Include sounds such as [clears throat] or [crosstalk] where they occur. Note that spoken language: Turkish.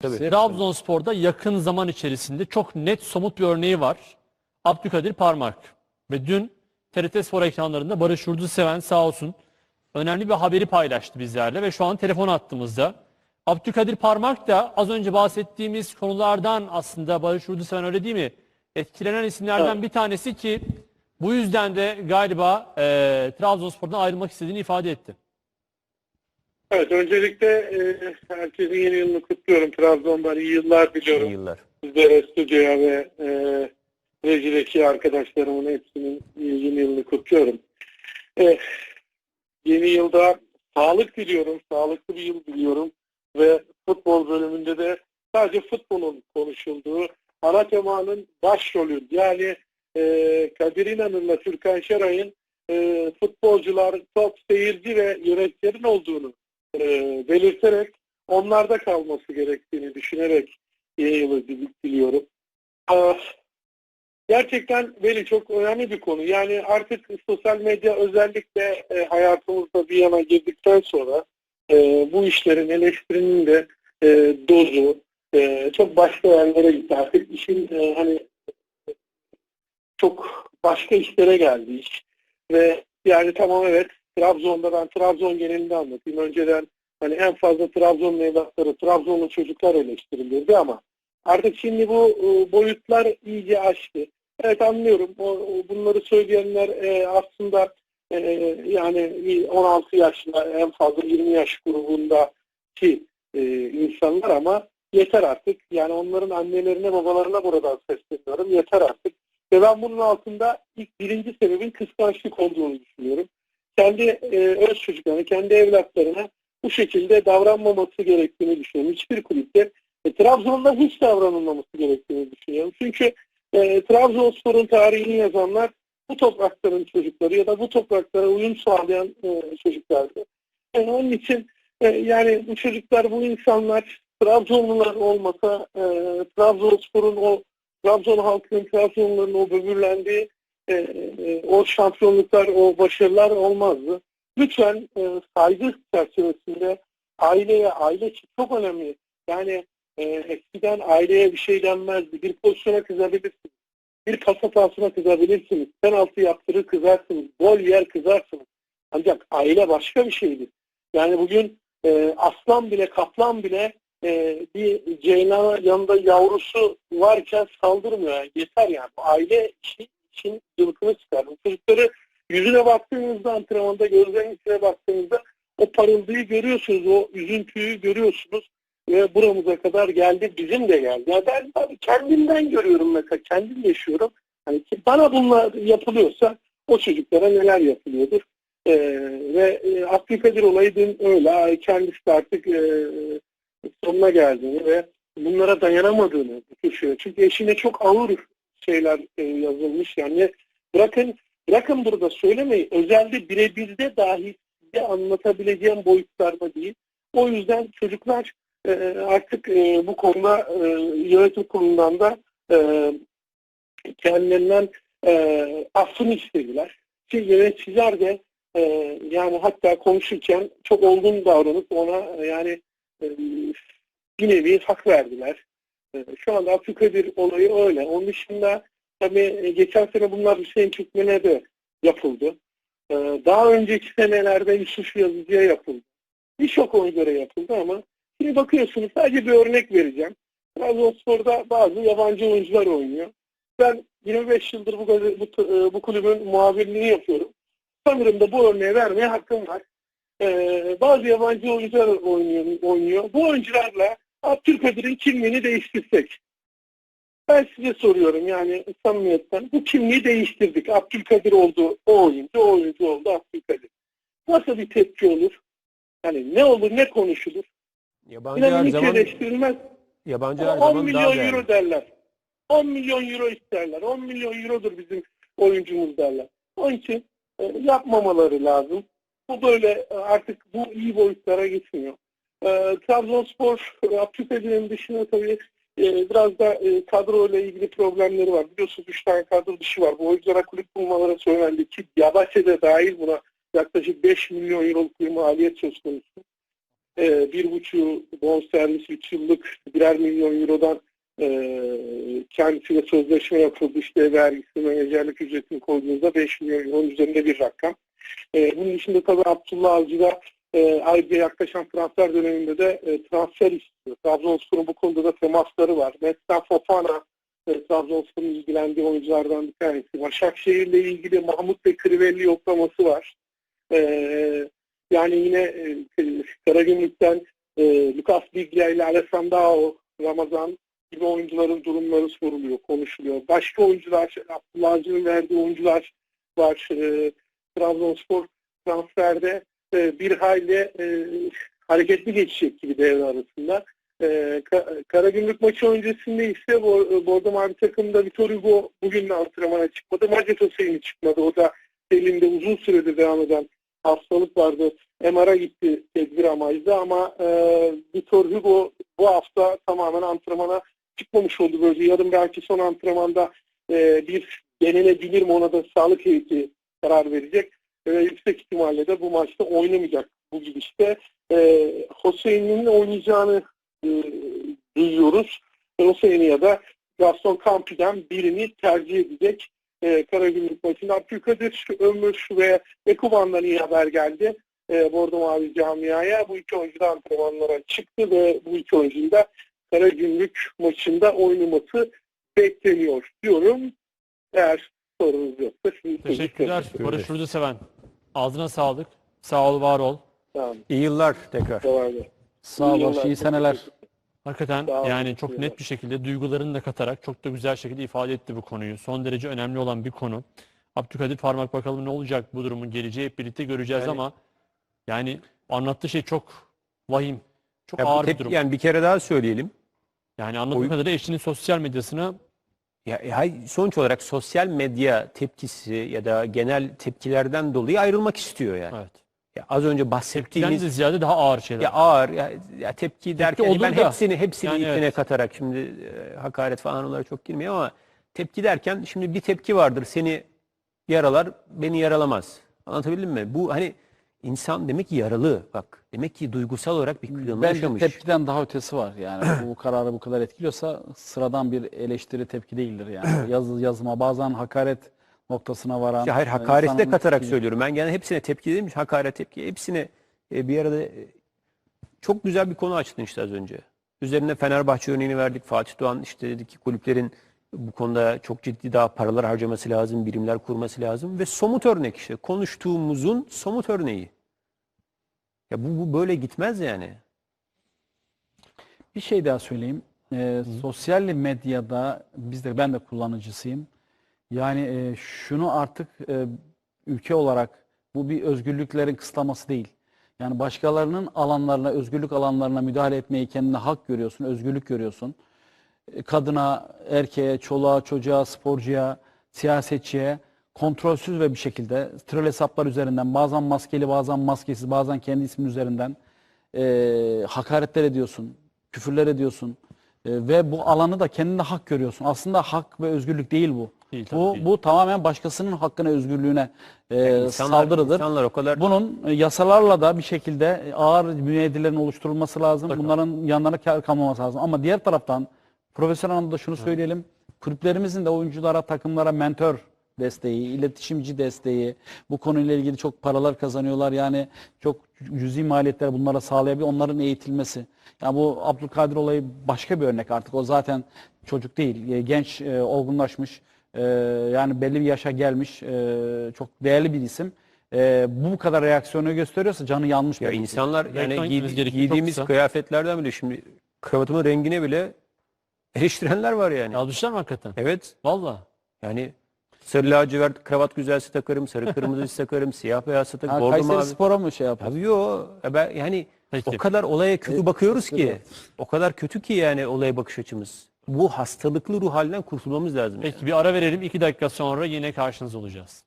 Tabii. Trabzonspor'da yakın zaman içerisinde çok net somut bir örneği var. Abdülkadir Parmak. Ve dün TRT Spor ekranlarında Barış Yurduseven sağ olsun önemli bir haberi paylaştı bizlerle ve şu an telefon attığımızda. Abdülkadir Parmak da az önce bahsettiğimiz konulardan aslında Barış Yurduseven öyle değil mi? Etkilenen isimlerden Evet. bir tanesi ki bu yüzden de galiba e, Trabzonspor'dan ayrılmak istediğini ifade etti. Evet, öncelikle e, herkesin yeni yılını kutluyorum. Trabzon'dan iyi yıllar diliyorum. İyi yıllar. Sizlere, stüdyoya ve e, rejideki arkadaşlarımın hepsinin yeni yılını kutluyorum. E, yeni yılda sağlık diliyorum, sağlıklı bir yıl diliyorum ve futbol bölümünde de sadece futbolun konuşulduğu ana temanın başrolü yani e, Kadir İnanır'la Türkan Şeray'ın e, futbolcular, top, seyirci ve yöneticilerin olduğunu e, belirterek onlarda kalması gerektiğini düşünerek yeni yılı dil- diliyorum. Gerçekten Veli çok önemli bir konu. Yani artık sosyal medya özellikle e, hayatımızda bir yana girdikten sonra e, bu işlerin eleştirinin de e, dozu e, çok başka yerlere gitti. Artık işin e, hani çok başka işlere geldi iş. Ve yani tamam evet Trabzon'da ben Trabzon genelinde anlatayım. Önceden hani en fazla Trabzon'un evlatları, Trabzonlu çocuklar eleştirilirdi ama artık şimdi bu e, boyutlar iyice aştı. Evet anlıyorum. Bunları söyleyenler e, aslında e, yani bir 16 yaşında en fazla 20 yaş grubundaki e, insanlar ama yeter artık. Yani onların annelerine babalarına buradan sesleniyorum. Yeter artık. Ve ben bunun altında ilk birinci sebebin kıskançlık olduğunu düşünüyorum. Kendi e, öz çocuklarına, kendi evlatlarına bu şekilde davranmaması gerektiğini düşünüyorum. Hiçbir kulüpte e, Trabzon'da hiç davranılmaması gerektiğini düşünüyorum. Çünkü e, Trabzonspor'un tarihini yazanlar bu toprakların çocukları ya da bu topraklara uyum sağlayan e, çocuklardı. E, onun için e, yani bu çocuklar, bu insanlar Trabzonlular olmasa e, Trabzonspor'un o Trabzon halkının, Trabzonluların o böbürlendiği e, e, o şampiyonluklar, o başarılar olmazdı. Lütfen e, saygı çerçevesinde aileye, aile için çok önemli. Yani e, eskiden aileye bir şey denmezdi. Bir pozisyona kızabilirsiniz. Bir pas hatasına kızabilirsiniz. Penaltı yaptırır kızarsınız. Gol yer kızarsınız. Ancak aile başka bir şeydir. Yani bugün e, aslan bile, kaplan bile e, bir ceylan yanında yavrusu varken saldırmıyor. Yani yeter yani. Bu aile işi, için cılkını çıkar. Bu Çocukları yüzüne baktığınızda antrenmanda gözlerinin içine baktığınızda o parıldığı görüyorsunuz. O üzüntüyü görüyorsunuz ve buramıza kadar geldi. Bizim de geldi. Ya ben tabii kendimden görüyorum mesela. Kendim yaşıyorum. Hani ki bana bunlar yapılıyorsa o çocuklara neler yapılıyordur. Ee, ve e, Abdülkadir olayı dün öyle. Kendisi de artık e, sonuna geldiğini ve bunlara dayanamadığını düşünüyor. Çünkü eşine çok ağır şeyler e, yazılmış. Yani bırakın bırakın burada söylemeyi. Özelde birebirde dahi size anlatabileceğim boyutlarda değil. O yüzden çocuklar e, artık e, bu konuda e, yönetim kurulundan da e, kendilerinden e, affını istediler. Ki yöneticiler de e, yani hatta konuşurken çok olgun davranıp ona e, yani e, bir nevi hak verdiler. E, şu anda Abdülkadir olayı öyle. Onun dışında tabii e, geçen sene bunlar Hüseyin Türkmen'e de yapıldı. E, daha önceki senelerde Yusuf Yazıcı'ya yapıldı. Birçok oyunculara yapıldı ama şimdi bakıyorsunuz sadece bir örnek vereceğim. Trabzonspor'da bazı yabancı oyuncular oynuyor. Ben 25 yıldır bu, bu, e, bu kulübün muhabirliğini yapıyorum. Sanırım da bu örneği vermeye hakkım var. Ee, bazı yabancı oyuncular oynuyor, oynuyor. Bu oyuncularla Abdülkadir'in kimliğini değiştirsek. Ben size soruyorum yani samimiyetten. Bu kimliği değiştirdik. Abdülkadir oldu o oyuncu, o oyuncu oldu Abdülkadir. Nasıl bir tepki olur? Yani ne olur, ne konuşulur? Yabancı İnanın her zaman eleştirilmez. yabancı her 10 zaman daha milyon değerli. euro derler. 10 milyon euro isterler. 10 milyon eurodur bizim oyuncumuz derler. Onun için e, yapmamaları lazım. Bu böyle e, artık bu iyi boyutlara gitmiyor. E, Trabzonspor Abdülkadir'in dışında tabii e, biraz da e, kadro ile ilgili problemleri var. Biliyorsunuz 3 tane kadro dışı var. Bu oyunculara kulüp bulmaları söylendi ki Yabaçe de dahil buna yaklaşık 5 milyon euroluk bir maliyet söz konusu. e, bir buçuğu bonservis 3 yıllık birer milyon eurodan e, kendisiyle sözleşme yapıldı. İşte vergisi, menajerlik ücretini koyduğunuzda 5 milyon euronun üzerinde bir rakam. E, bunun dışında tabii Abdullah Avcı da e, ayrıca yaklaşan transfer döneminde de e, transfer istiyor. Trabzonspor'un bu konuda da temasları var. Mesela Fofana e, Trabzonspor'un ilgilendiği oyunculardan bir tanesi. Başakşehir'le ilgili Mahmut ve Crivelli yoklaması var. E, yani yine e, Karagümrük'ten e, Lucas Biglia ile Alessandro Ramazan gibi oyuncuların durumları soruluyor, konuşuluyor. Başka oyuncular, Abdullah Avcı'nın verdiği oyuncular var. E, Trabzonspor transferde e, bir hayli e, hareketli geçecek gibi devre arasında. E, Ka- Karagümrük maçı öncesinde ise Bo- Bordo Mavi takımda Vitor Hugo bugün de antrenmana çıkmadı. Macet Hüseyin çıkmadı. O da elinde uzun süredir devam eden hastalık vardı. MR'a gitti tedbir amaçlı ama e, Vitor Hugo bu hafta tamamen antrenmana çıkmamış oldu. Böyle yarın belki son antrenmanda e, bir denenebilir mi ona da sağlık heyeti karar verecek. Ve yüksek ihtimalle de bu maçta oynamayacak bu gidişte. E, Hüseyin'in oynayacağını e, duyuyoruz. Hüseyin'i ya da Gaston Campi'den birini tercih edecek. E, Karagümrük maçında Abdülkadir Ömür ve Ekuban'dan iyi haber geldi. E, Bordo Mavi camiaya. Bu iki oyuncu da antrenmanlara çıktı ve bu iki oyuncunun da Karagümrük maçında oynaması bekleniyor diyorum. Eğer sorunuz yoksa şimdi Teşekkürler Barış Yurduseven. Ağzına sağlık. Sağ ol, var ol. Tamam. İyi yıllar tekrar. Sağ ol, yıllar. iyi seneler. Hakikaten Sağ olun, yani çok net bir şekilde duygularını da katarak çok da güzel şekilde ifade etti bu konuyu. Son derece önemli olan bir konu. Abdülkadir Parmak bakalım ne olacak bu durumun geleceği hep birlikte göreceğiz Yani- ama yani anlattığı şey çok vahim. Çok Ya bu ağır bir tep- durum. Yani bir kere daha söyleyelim. Yani anladığım Oy- kadarıyla eşinin sosyal medyasına Ya, e, hay- sonuç olarak sosyal medya tepkisi ya da genel tepkilerden dolayı ayrılmak istiyor yani. evet. Ya az önce Tepkiden bahsettiğiniz de ziyade daha ağır şeyler. ya ağır ya, ya tepki derken olur ben da, hepsini hepsini yani evet. katarak şimdi e, hakaret falan onlara çok girmiyor ama tepki derken şimdi bir tepki vardır seni yaralar beni yaralamaz. Anlatabildim mi? Bu hani insan demek ki yaralı bak. Demek ki duygusal olarak bir kırılma Bence yaşamış. tepkiden daha ötesi var. Yani bu kararı bu kadar etkiliyorsa sıradan bir eleştiri tepki değildir yani. [clears throat] Yazı yazma bazen hakaret noktasına varan. Ya hayır e, hakareti de insanın katarak etkili- söylüyorum. Ben gene hepsine tepki dedim. Hakaret tepki. Hepsine e, bir arada e, çok güzel bir konu açtın işte az önce. Üzerine Fenerbahçe örneğini verdik. Fatih Doğan işte dedi ki kulüplerin bu konuda çok ciddi daha paralar harcaması lazım, birimler kurması lazım ve somut örnek işte konuştuğumuzun somut örneği. Ya bu, bu böyle gitmez yani. Bir şey daha söyleyeyim. Ee, sosyal medyada biz de ben de kullanıcısıyım. Yani e, şunu artık e, ülke olarak bu bir özgürlüklerin kısıtlaması değil. Yani başkalarının alanlarına, özgürlük alanlarına müdahale etmeyi kendine hak görüyorsun, özgürlük görüyorsun. Kadına, erkeğe, çoluğa, çocuğa, sporcuya, siyasetçiye kontrolsüz ve bir şekilde troll hesaplar üzerinden bazen maskeli, bazen maskesiz, bazen kendi ismin üzerinden e, hakaretler ediyorsun, küfürler ediyorsun E, ve bu alanı da kendine hak görüyorsun. Aslında hak ve özgürlük değil bu. Değil, tabii bu değil. bu tamamen başkasının hakkına, özgürlüğüne e, İnsanlar, saldırıdır. insanlar o kadar Bunun e, yasalarla da bir şekilde e, ağır müeyyidelerin oluşturulması lazım. Mutlaka. Bunların yanlarına kal- kalmaması lazım. Ama diğer taraftan profesyonel anlamda şunu söyleyelim. Kulüplerimizin de oyunculara, takımlara mentor desteği, iletişimci desteği, bu konuyla ilgili çok paralar kazanıyorlar. Yani çok cüzi maliyetler bunlara sağlayabilir. Onların eğitilmesi. Ya bu Abdülkadir olayı başka bir örnek artık. O zaten çocuk değil. e, Genç, e, olgunlaşmış. e, yani belli bir yaşa gelmiş. e, çok değerli bir isim. E, bu kadar reaksiyonu gösteriyorsa canı yanmış. ya insanlar yani giydi- giydiğimiz kıyafetlerden bile şimdi kravatımın rengine bile eleştirenler var yani. Yazmışlar mı hakikaten? Evet. Valla. Yani sarı lacivert kravat güzelse takarım, sarı kırmızı [laughs] takarım, siyah beyaz takarım, Ha, bordo Kayseri mavi. Spor'a mı şey yapıyor? Tabii yo. Ya ben, yani Peki. o kadar olaya kötü E, bakıyoruz ki. O kadar kötü ki yani olaya bakış açımız. Bu hastalıklı ruh halinden kurtulmamız lazım. Peki bir ara verelim. İki dakika sonra yine karşınızda olacağız.